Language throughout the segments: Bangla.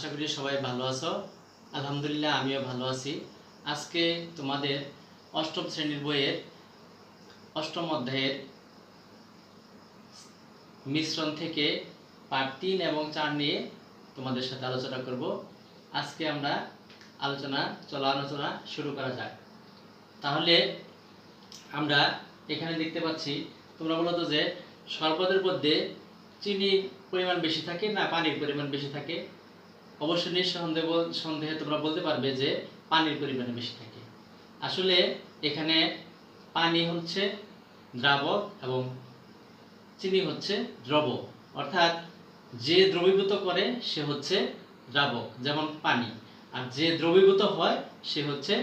আশা করি সবাই ভালো আছো। আলহামদুলিল্লাহ আমিও ভালো আছি। আজকে তোমাদের অষ্টম শ্রেণির বইয়ের অষ্টম অধ্যায়ের মিশ্রণ থেকে পার্ট তিন এবং চার নিয়ে তোমাদের সাথে আলোচনা করব। আজকে আমরা আলোচনা চলো আলোচনা শুরু করা যাক। তাহলে আমরা এখানে দেখতে পাচ্ছি, তোমরা বলো তো যে শরবতের মধ্যে চিনির পরিমাণ বেশি থাকে না পানির পরিমাণ বেশি থাকে? অবশ্যই নিঃসন্দেহ সন্দেহে তোমরা বলতে পারবে যে পানির পরিমাণ বেশি থাকে। আসলে এখানে পানি হচ্ছে দ্রাবক এবং চিনি হচ্ছে দ্রব। অর্থাৎ যে দ্রবীভূত করে, সে হচ্ছে দ্রাবক, যেমন পানি। আর যে দ্রবীভূত হয়, সে হচ্ছে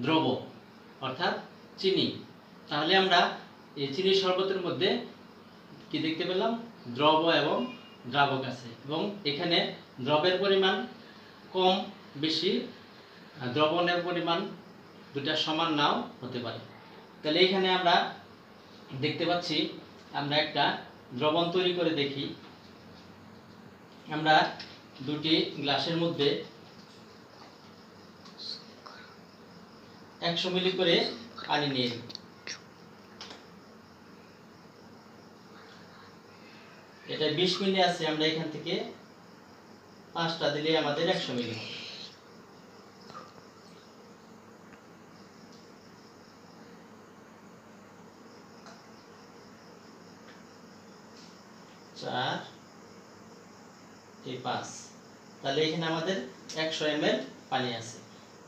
দ্রব, অর্থাৎ চিনি। তাহলে আমরা এই চিনি শরবতের মধ্যে কি দেখতে পেলাম? দ্রব এবং দ্রাবক আছে। এবং এখানে দ্রবের পরিমাণ কম, বেশি দ্রবণের পরিমাণ দুটা সমান নাও হতে পারে। তাহলে এখানে আমরা দেখতে পাচ্ছি, আমরা একটা দ্রবণ তৈরি করে দেখি। আমরা দুটি গ্লাসের মধ্যে একশো মিলি করে পানি নিয়ে নিই। এটা বিশ মিলি আছে, আমরা এখান থেকে পাঁচটা দিলে আমাদের একশো মিলি। চার পাঁচ। তাহলে এখানে আমাদের একশো এম পানি আছে।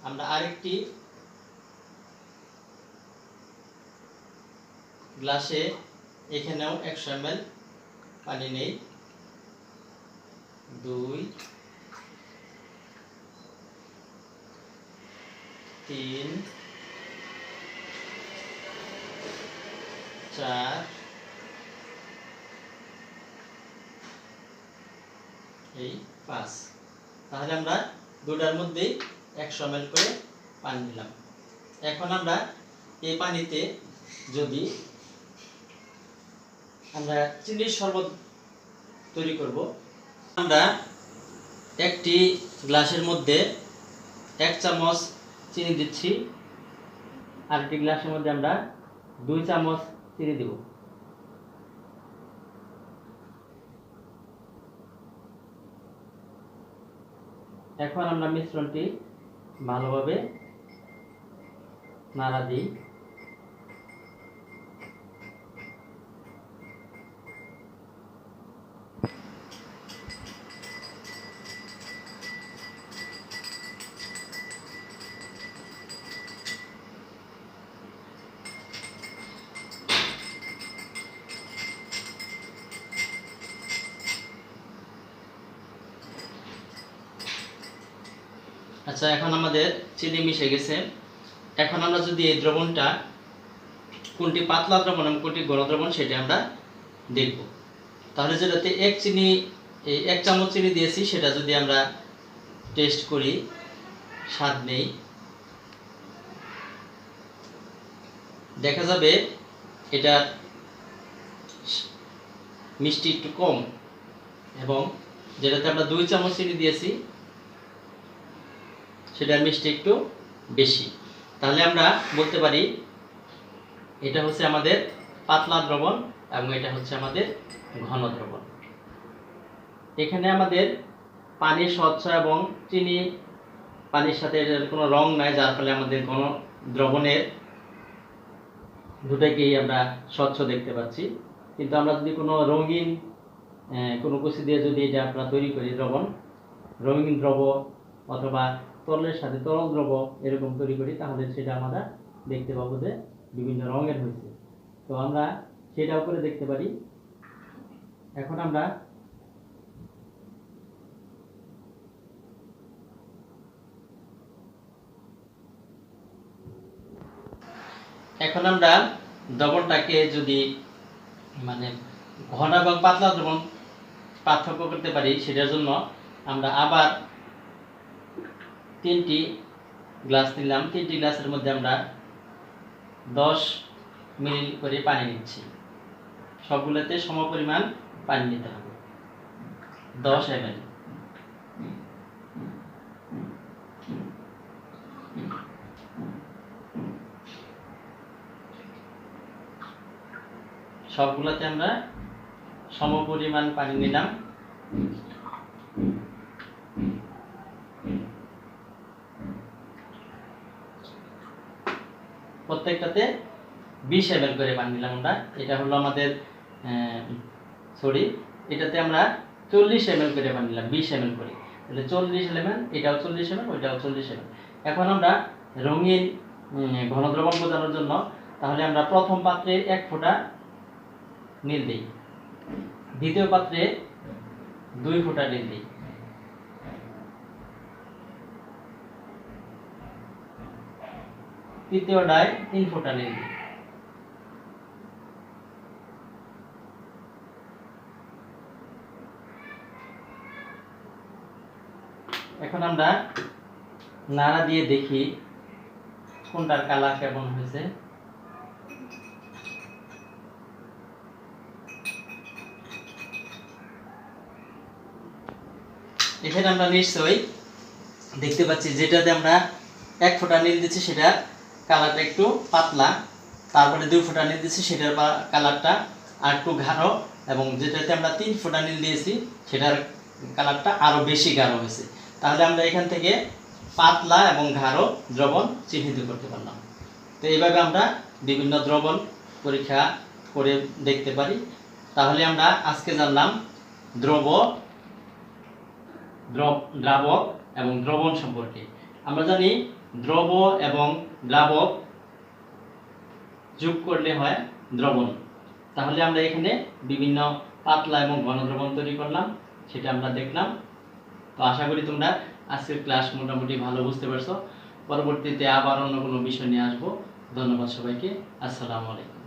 আমরা আরেকটি গ্লাসে এখানেও একশো এম পানি নেই। দুই তিন, চার, এই পাঁচ। তাহলে আমরা দুটার মধ্যেই একশো এম করে পানি নিলাম। এখন আমরা এই পানিতে যদি আমরা চিনির শরবত তৈরি করব, আমরা একটি গ্লাসের মধ্যে এক চামচ চিনি দিচ্ছি আর একটি গ্লাসের মধ্যে আমরা দুই চামচ চিনি দেব। এখন আমরা মিশ্রণটি ভালোভাবে নাড়া দিই। আচ্ছা এখন আমাদের চিনি মিশে গেছে। এখন আমরা যদি এই দ্রবণটা, কোনটি পাতলা দ্রবণ এবং কোনটি ঘন দ্রবণ সেটা আমরা দেখব। তাহলে যেটাতে এক চিনি, এই এক চামচ চিনি দিয়েছি, সেটা যদি আমরা টেস্ট করি, স্বাদ নেই। দেখা যাবে এটা মিষ্টি একটু কম এবং যেটাতে আমরা দুই চামচ চিনি দিয়েছি সেটার মিষ্টি একটু বেশি। তাহলে আমরা বলতে পারি, এটা হচ্ছে আমাদের পাতলা দ্রবণ এবং এটা হচ্ছে আমাদের ঘন দ্রবণ। এখানে আমাদের পানি স্বচ্ছ এবং চিনি, পানির সাথে কোনো রং নাই, যার ফলে আমাদের ঘন দ্রবণের দুটাকেই আমরা স্বচ্ছ দেখতে পাচ্ছি। কিন্তু আমরা যদি কোনো রঙিন কোনো কুচি দিয়ে যদি এটা আমরা তৈরি করি দ্রবণ, রঙিন দ্রব অথবা তরলের সাথে তরল দ্রব এরকম তৈরি করি, তাহলে সেটা আমরা দেখতে পাবো যে বিভিন্ন রঙের হয়েছে। তো আমরা সেটাও করে দেখতে পারি। এখন আমরা এখন আমরা দ্রবণটাকে যদি মানে ঘন এবং পাতলা দ্রবণ পার্থক্য করতে পারি, সেটার জন্য আমরা আবার তিনটি গ্লাস নিলাম। তিনটি গ্লাসের মধ্যে আমরা দশ মিলি করে পানি নিচ্ছি। সবগুলোতে সমপরিমাণ পানি নিতে হবে। দশ এম সবগুলোতে আমরা সমপরিমাণ পানি নিলাম। প্রত্যেকটাতে বিশ এম করে পানি নিলাম আমরা। এটা হলো আমাদের সরি এটাতে আমরা চল্লিশ এম করে পানি নিলাম, বিশ এম করে। তাহলে চল্লিশ এম এটাও চল্লিশ এম ওইটাও চল্লিশ এম এখন আমরা রঙিন ঘনদ্রবণ বোঝানোর জন্য তাহলে আমরা প্রথম পাত্রে এক ফোঁটা নীল দিই। দ্বিতীয় পাত্রে দুই ফোঁটা নীল দিই। ফোঁটা নীল দিই এখন আমরা নাড়া দিয়ে দেখি কোনটার কালার কেমন হয়েছে। এখানে আমরা নিশ্চয়ই দেখতে পাচ্ছি যেটাতে আমরা এক ফোঁটা নীল দিচ্ছি সেটা কালারটা একটু পাতলা, তারপরে দুই ফোঁটা নীল দিচ্ছি সেটার কালারটা আর একটু গাঢ়, এবং যেটাতে আমরা তিন ফোঁটা নীল দিয়েছি, সেটার কালারটা আরও বেশি গাঢ় হয়েছে। তাহলে আমরা এখান থেকে পাতলা এবং গাঢ় দ্রবণ চিহ্নিত করতে পারলাম। তো এইভাবে আমরা বিভিন্ন দ্রবণ পরীক্ষা করে দেখতে পারি। তাহলে আমরা আজকে জানলাম দ্রব, দ্রব- দ্রাবক এবং দ্রবণ সম্পর্কে। আমরা জানি দ্রব এবং দ্রাবক যোগ করলে হয় দ্রবণ। তাহলে আমরা এখানে বিভিন্ন পাতলা এবং ঘন দ্রবণ তৈরি করলাম, সেটা আমরা দেখলাম। তো আশা করি তোমরা আজকের ক্লাস মোটামুটি ভালো বুঝতে পারছ। পরবর্তীতে আবার অন্য কোনো বিষয় নিয়ে আসব। ধন্যবাদ সবাইকে। আসসালামু আলাইকুম।